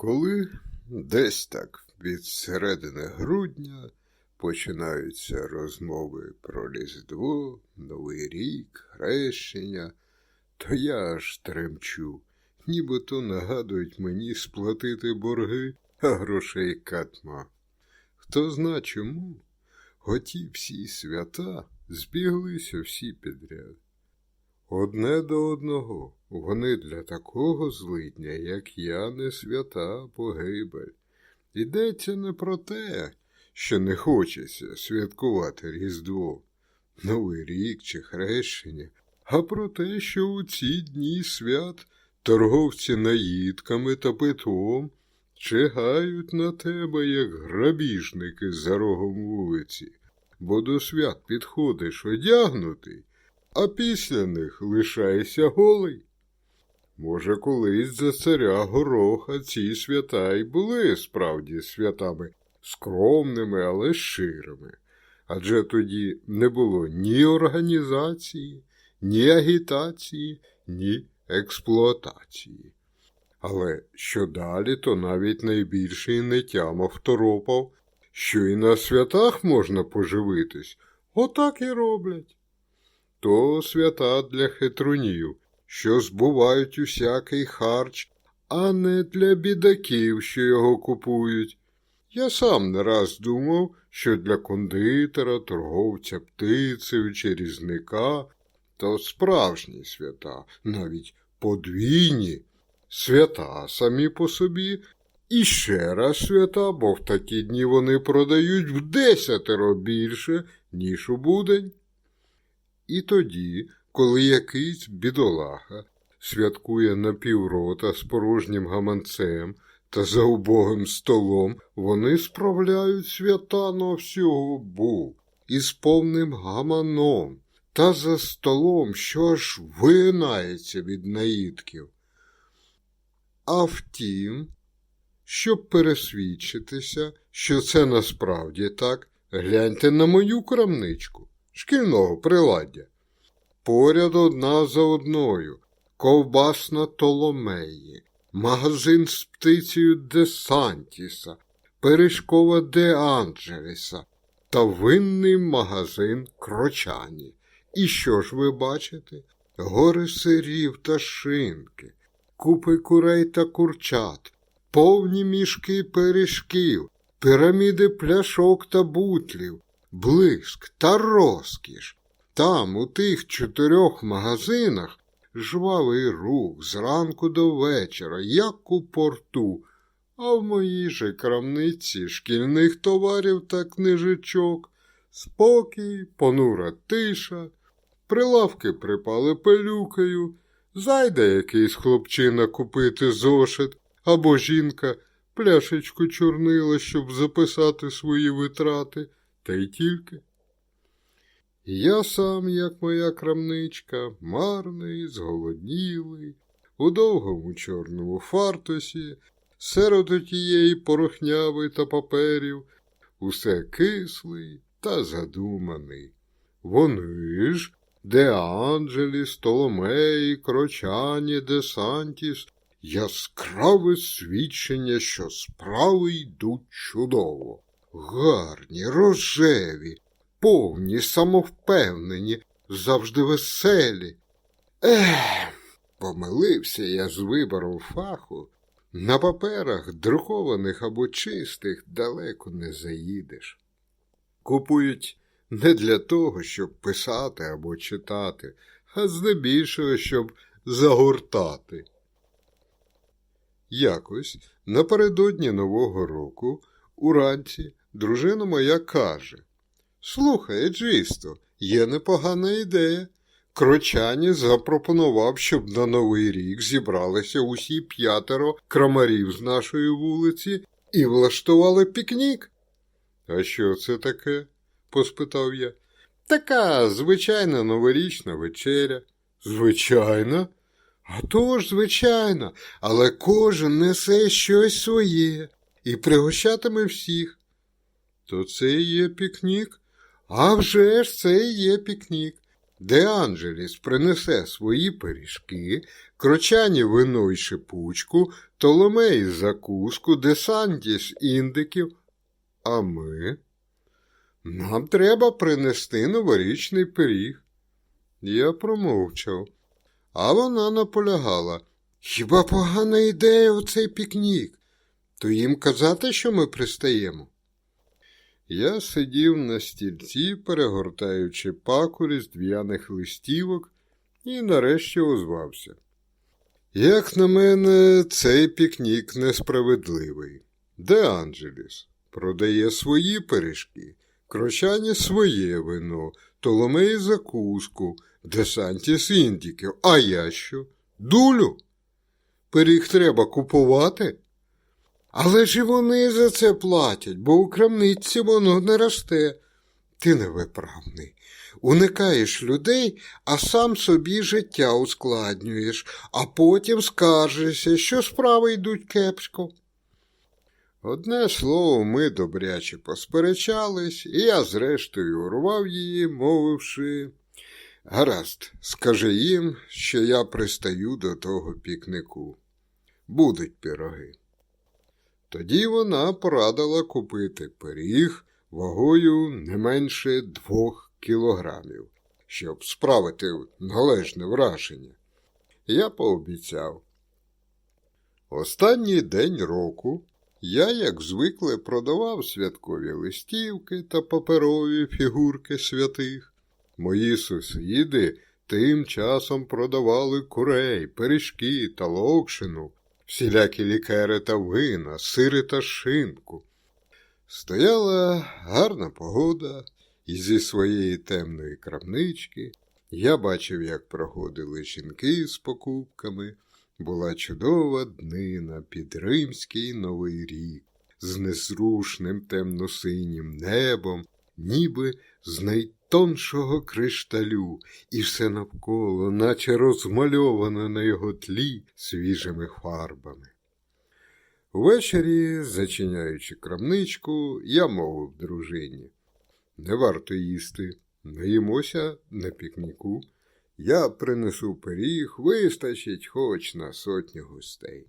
Коли десь так від середини грудня починаються розмови про Різдво, Новий рік, хрещення, то я аж тремчу, нібито нагадують мені сплатити борги, а грошей катма. Хто зна чому, оті всі свята збіглися всі підряд. Одне до одного, вони для такого злидня, як я, не свята погибель. Йдеться не про те, що не хочеться святкувати Різдво, Новий рік чи хрещення, а про те, що у ці дні свят торговці наїдками та питвом чигають на тебе, як грабіжники за рогом вулиці, бо до свят підходиш одягнутий, а після них лишаєшся голий. Може, колись за царя гороха ці свята й були справді святами скромними, але щирими. Адже тоді не було ні організації, ні агітації, ні експлуатації. Але що далі, то навіть найбільший не тямав торопав, що і на святах можна поживитись, отак і роблять. То свята для хитрунів, що збувають усякий харч, а не для бідаків, що його купують. Я сам не раз думав, що для кондитера, торговця птицею чи різника то справжні свята, навіть подвійні свята самі по собі, і ще раз свята, бо в такі дні вони продають в десятеро більше, ніж у будень. І тоді, коли якийсь бідолаха святкує на піврота з порожнім гаманцем та за убогим столом, вони справляють свята на всього був із повним гаманом та за столом, що аж винається від наїдків. А втім, щоб пересвідчитися, що це насправді так, гляньте на мою крамничку шкільного приладдя. Поряд одна за одною, ковбасна Толомеї, магазин з птицею Де Сантіса, Пиріжкова Де Анджелеса та винний магазин Крочані. І що ж ви бачите? Гори сирів та шинки, купи курей та курчат, повні мішки пиріжків, піраміди пляшок та бутлів, блиск та розкіш. Там, у тих чотирьох магазинах, жвавий рух зранку до вечора, як у порту, а в моїй же крамниці шкільних товарів та книжечок, спокій, понура тиша, прилавки припали пилюкою, зайде якийсь хлопчина купити зошит, або жінка пляшечку чорнила, щоб записати свої витрати, та й тільки. Я сам, як моя крамничка, марний, зголоднілий, у довгому чорному фартусі, серед отієї порохняви та паперів, усе кислий та задуманий. Вони ж, де Анджелі, Столомеї, Крочані, де Сантіс, яскраве свідчення, що справи йдуть чудово, гарні, рожеві повні, самовпевнені, завжди веселі. Ех, помилився я з вибором фаху. На паперах, друкованих або чистих, далеко не заїдеш. Купують не для того, щоб писати або читати, а здебільшого, щоб загортати. Якось напередодні Нового року уранці дружина моя каже Слухай, Джисто, є непогана ідея. Крочані запропонував, щоб на Новий рік зібралися усі п'ятеро крамарів з нашої вулиці і влаштували пікнік. А що це таке? поспитав я. Така звичайна новорічна вечеря. Звичайна? А то ж, звичайно, але кожен несе щось своє і пригощатиме всіх. То це є пікнік? А вже ж це є пікнік. Де Анджеліс принесе свої пиріжки, крочані вино й шипучку, Толомей закуску, Десантіс індиків, а ми? Нам треба принести новорічний пиріг. Я промовчав, а вона наполягала. Хіба погана ідея у цей пікнік? То їм казати, що ми пристаємо. Я сидів на стільці, перегортаючи паку різдвяних листівок, і нарешті озвався. Як на мене, цей пікнік несправедливий. Де Анджеліс? Продає свої пиріжки, крочані своє вино, Толомей закуску, десантіс індіків. А я що? Дулю? Пиріг треба купувати? Але ж і вони за це платять, бо у крамниці воно не росте. Ти невиправний. Уникаєш людей, а сам собі життя ускладнюєш, а потім скаржишся, що справи йдуть кепсько. Одне слово, ми добряче посперечались, і я, зрештою, урвав її, мовивши. Гаразд, скажи їм, що я пристаю до того пікнику. Будуть пироги. Тоді вона порадила купити пиріг вагою не менше двох кілограмів, щоб справити належне враження. Я пообіцяв. Останній день року я, як звикли, продавав святкові листівки та паперові фігурки святих. Мої сусіди тим часом продавали курей, пиріжки та локшину, всілякі лікери та вина, сири та шинку. Стояла гарна погода, і зі своєї темної крамнички я бачив, як проходили жінки з покупками. Була чудова днина під римський новий рік, з незрушним темно-синім небом, ніби з найтоншого кришталю, і все навколо, наче розмальовано на його тлі свіжими фарбами. Увечері, зачиняючи крамничку, я мовив дружині. Не варто їсти, наїмося на пікніку. Я принесу пиріг, вистачить хоч на сотню гостей.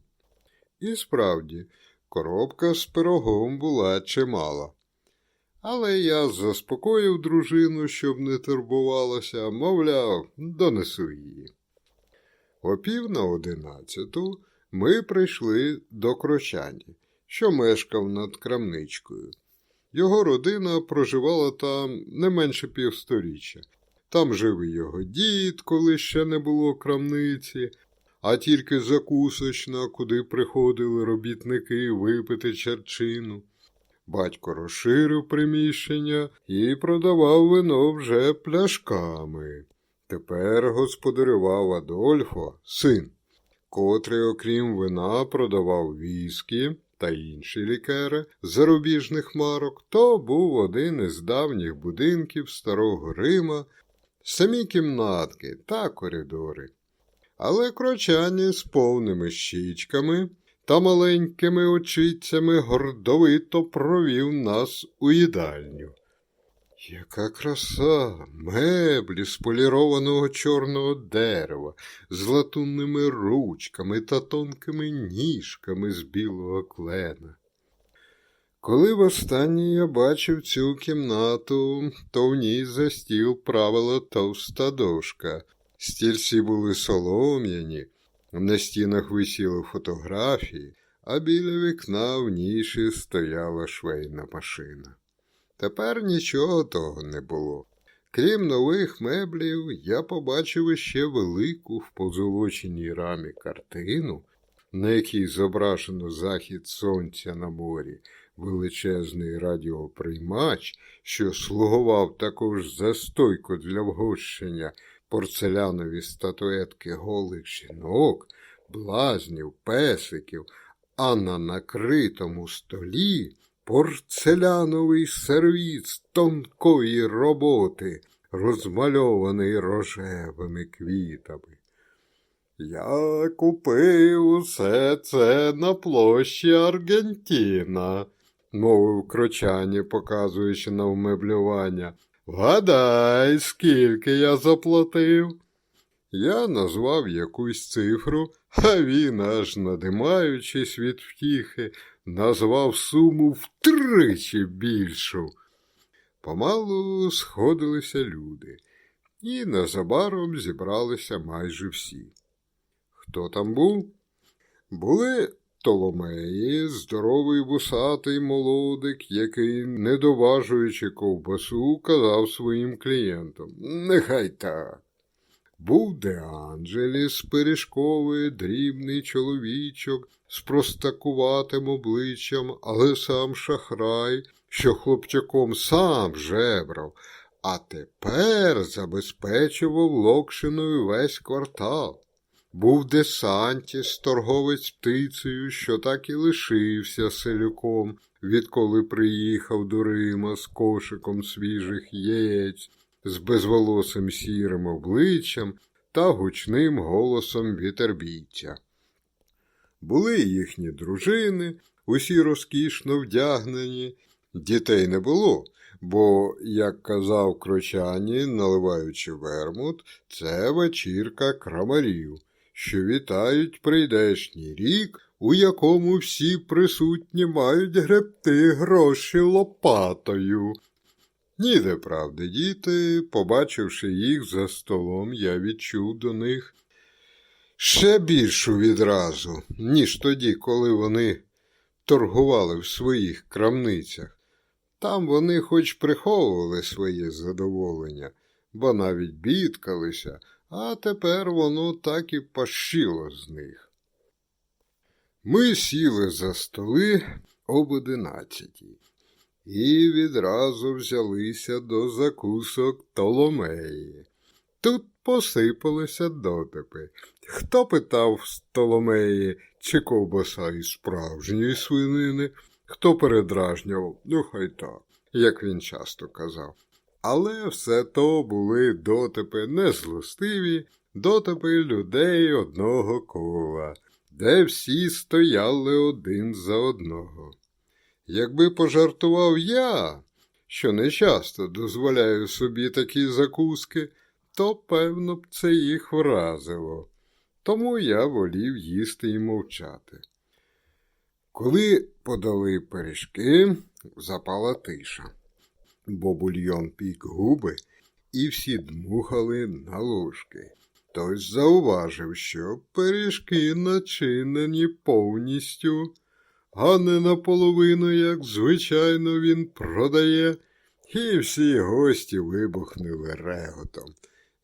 І справді, коробка з пирогом була чимала. Але я заспокоїв дружину, щоб не турбувалася, мовляв, донесу її. О пів на одинадцяту ми прийшли до Крочані, що мешкав над крамничкою. Його родина проживала там не менше півсторіччя. Там жив його дід, коли ще не було крамниці, а тільки закусочна, куди приходили робітники випити черчину. Батько розширив приміщення і продавав вино вже пляшками. Тепер господарював Адольфо, син, котрий, окрім вина, продавав віскі та інші лікери зарубіжних марок, то був один із давніх будинків старого Рима, самі кімнатки та коридори. Але крочані з повними щічками та маленькими очицями гордовито провів нас у їдальню. Яка краса, меблі з полірованого чорного дерева, з латунними ручками та тонкими ніжками з білого клена. Коли востаннє я бачив цю кімнату, то в ній за стіл правила товста дошка. Стільці були солом'яні, на стінах висіли фотографії, а біля вікна в ніші стояла швейна машина. Тепер нічого того не було. Крім нових меблів, я побачив іще велику в позолоченій рамі картину, на якій зображено захід сонця на морі, величезний радіоприймач, що слугував також за стойку для вгощення порцелянові статуетки голих жінок, блазнів, песиків, а на накритому столі порцеляновий сервіс тонкої роботи, розмальований рожевими квітами. Я купив усе це на площі Аргентіна, мовив крочані, показуючи на вмеблювання. Вгадай, скільки я заплатив. Я назвав якусь цифру, а він, аж надимаючись від втіхи, назвав суму втричі більшу. Помалу сходилися люди, і незабаром зібралися майже всі. Хто там був? Були Толомеї, здоровий вусатий молодик, який, не доважуючи ковбасу, казав своїм клієнтам Нехай так. Був Де Анджеліс пиріжковий, дрібний чоловічок з простакуватим обличчям, але сам шахрай, що хлопчаком сам жебрав, а тепер забезпечував локшиною весь квартал. Був десантіс, торговець птицею, що так і лишився селюком, відколи приїхав до Рима з кошиком свіжих яєць, з безволосим сірим обличчям та гучним голосом вітербійця. Були їхні дружини, усі розкішно вдягнені, дітей не було, бо, як казав крочані, наливаючи вермут, це вечірка крамарів що вітають прийдешній рік, у якому всі присутні мають гребти гроші лопатою. Ніде правди, діти, побачивши їх за столом, я відчув до них ще більшу відразу, ніж тоді, коли вони торгували в своїх крамницях. Там вони хоч приховували своє задоволення, бо навіть бідкалися, а тепер воно так і пащило з них. Ми сіли за столи об одинадцятій і відразу взялися до закусок Толомеї. Тут посипалися дотипи. Хто питав з Толомеї, чи ковбаса із справжньої свинини, хто передражнював, ну хай так, як він часто казав. Але все то були дотипи незлостиві, дотипи людей одного кола, де всі стояли один за одного. Якби пожартував я, що не часто дозволяю собі такі закуски, то, певно, б це їх вразило. Тому я волів їсти і мовчати. Коли подали пиріжки, запала тиша бо бульйон пік губи, і всі дмухали на ложки. Хтось зауважив, що пиріжки начинені повністю, а не наполовину, як звичайно він продає, і всі гості вибухнули реготом.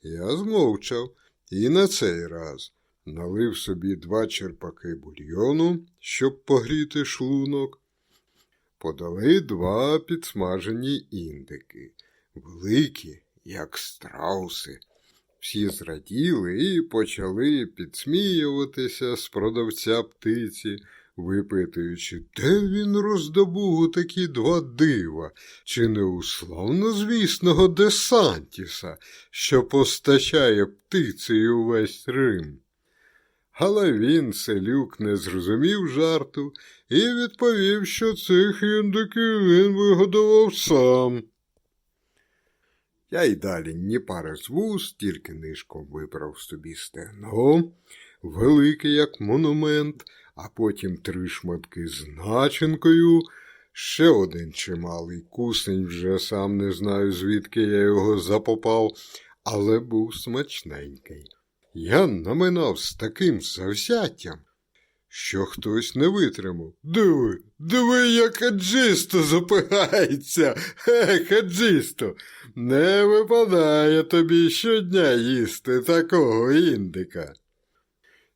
Я змовчав і на цей раз налив собі два черпаки бульйону, щоб погріти шлунок, подали два підсмажені індики, великі, як страуси. Всі зраділи і почали підсміюватися з продавця птиці, випитуючи, де він роздобув такі два дива, чи не у славнозвісного десантіса, що постачає птицею увесь Рим. Але він, селюк, не зрозумів жарту і відповів, що цих індиків він вигодував сам. Я й далі ні пари з вуст, тільки нишком вибрав собі стегно, велике, як монумент, а потім три шматки з начинкою, ще один чималий кусень, вже сам не знаю, звідки я його запопав, але був смачненький. Я наминав з таким завзяттям, що хтось не витримав. Диви, диви, як хаджисто запигається. Хе, хаджисто, не випадає тобі щодня їсти такого індика.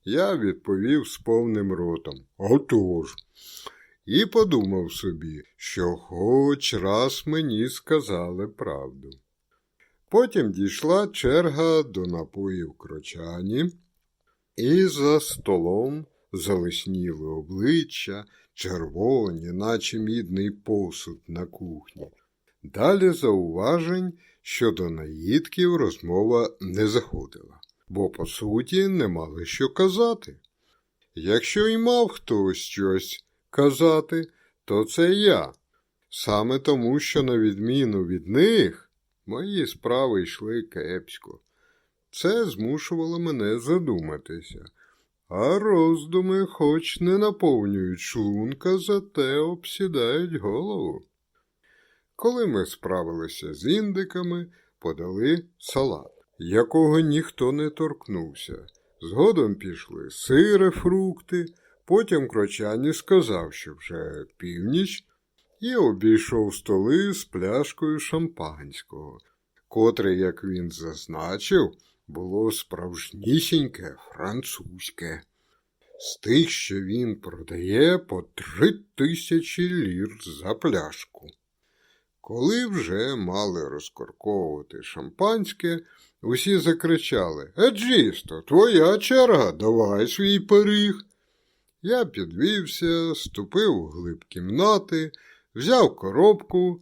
Я відповів з повним ротом. Отож. І подумав собі, що хоч раз мені сказали правду. Потім дійшла черга до напоїв крочані, і за столом залисніли обличчя, червоні, наче мідний посуд на кухні. Далі зауважень щодо наїдків розмова не заходила, бо, по суті, не мали що казати. Якщо й мав хтось щось казати, то це я, саме тому, що, на відміну від них, мої справи йшли кепсько. Це змушувало мене задуматися. А роздуми, хоч не наповнюють шлунка, зате обсідають голову. Коли ми справилися з індиками, подали салат, якого ніхто не торкнувся. Згодом пішли сири, фрукти, потім крочані сказав, що вже північ, і обійшов столи з пляшкою шампанського, котре, як він зазначив, було справжнісіньке французьке. З тих, що він продає по три тисячі лір за пляшку. Коли вже мали розкорковувати шампанське, усі закричали Еджісто, твоя черга, давай свій пиріг. Я підвівся, ступив у глиб кімнати, взяв коробку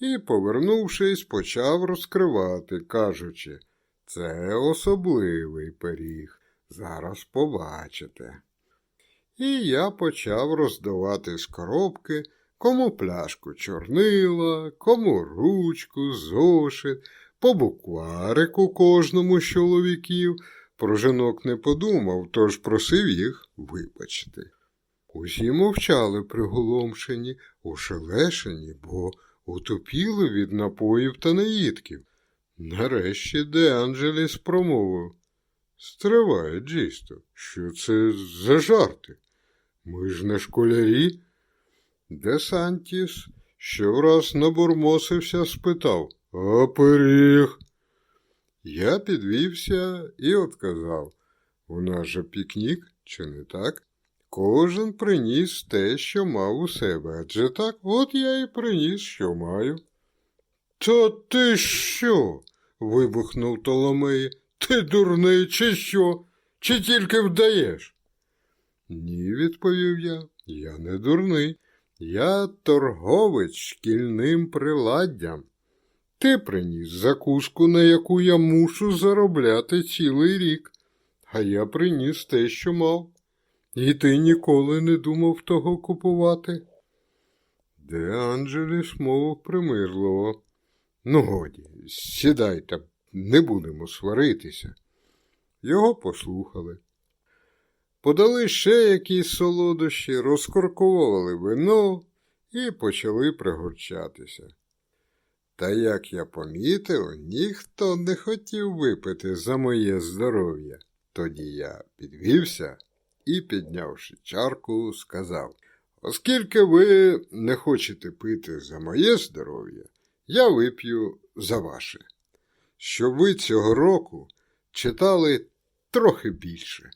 і, повернувшись, почав розкривати, кажучи, це особливий пиріг, зараз побачите. І я почав роздавати з коробки кому пляшку чорнила, кому ручку, зошит, по букварику кожному з чоловіків. Про жінок не подумав, тож просив їх вибачити. Усі мовчали приголомшені, ошелешені, бо утопіли від напоїв та наїдків. Нарешті Де Анджеліс промовив. Стривай, Джісто, що це за жарти? Ми ж не школярі. Де Сантіс щораз набурмосився, спитав А пиріг? Я підвівся і отказав у нас же пікнік, чи не так? Кожен приніс те, що мав у себе, адже так, от я і приніс, що маю. Та ти що? вибухнув Толомей. Ти дурний, чи що? Чи тільки вдаєш? Ні, відповів я, я не дурний. Я торговець шкільним приладдям. Ти приніс закуску, на яку я мушу заробляти цілий рік, а я приніс те, що мав. І ти ніколи не думав того купувати. Де Анджеліс мовив примирливо. Ну, годі, сідайте, не будемо сваритися. Його послухали. Подали ще якісь солодощі, розкоркували вино і почали пригорчатися. Та як я помітив, ніхто не хотів випити за моє здоров'я. Тоді я підвівся і, піднявши чарку, сказав Оскільки ви не хочете пити за моє здоров'я, я вип'ю за ваше, щоб ви цього року читали трохи більше,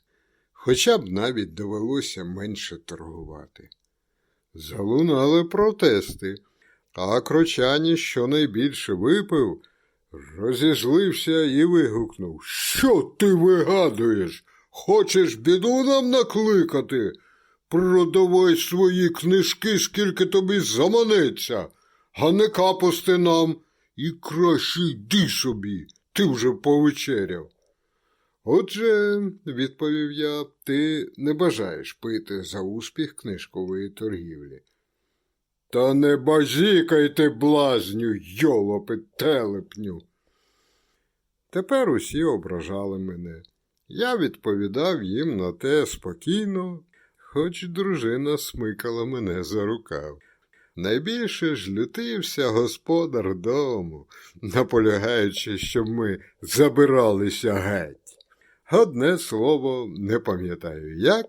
хоча б навіть довелося менше торгувати. Залунали протести, а крочані, що найбільше випив, розізлився і вигукнув Що ти вигадуєш? Хочеш біду нам накликати? Продавай свої книжки, скільки тобі заманеться, а не капусти нам, і краще йди собі, ти вже повечеряв. Отже, відповів я, ти не бажаєш пити за успіх книжкової торгівлі. Та не базікайте, блазню, йолопи, телепню. Тепер усі ображали мене. Я відповідав їм на те спокійно, хоч дружина смикала мене за рукав. Найбільше ж лютився господар дому, наполягаючи, щоб ми забиралися геть. Одне слово, не пам'ятаю як,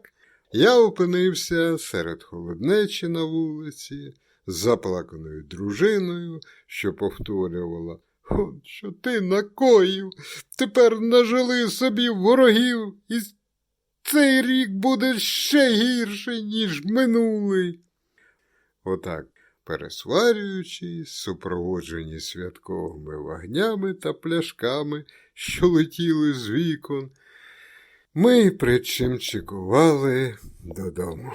я опинився серед холоднечі на вулиці, з заплаканою дружиною, що повторювала От що ти накоїв, тепер нажили собі ворогів, і цей рік буде ще гірший, ніж минулий. Отак, пересварюючись, супроводжені святковими вогнями та пляшками, що летіли з вікон, ми причимчикували додому.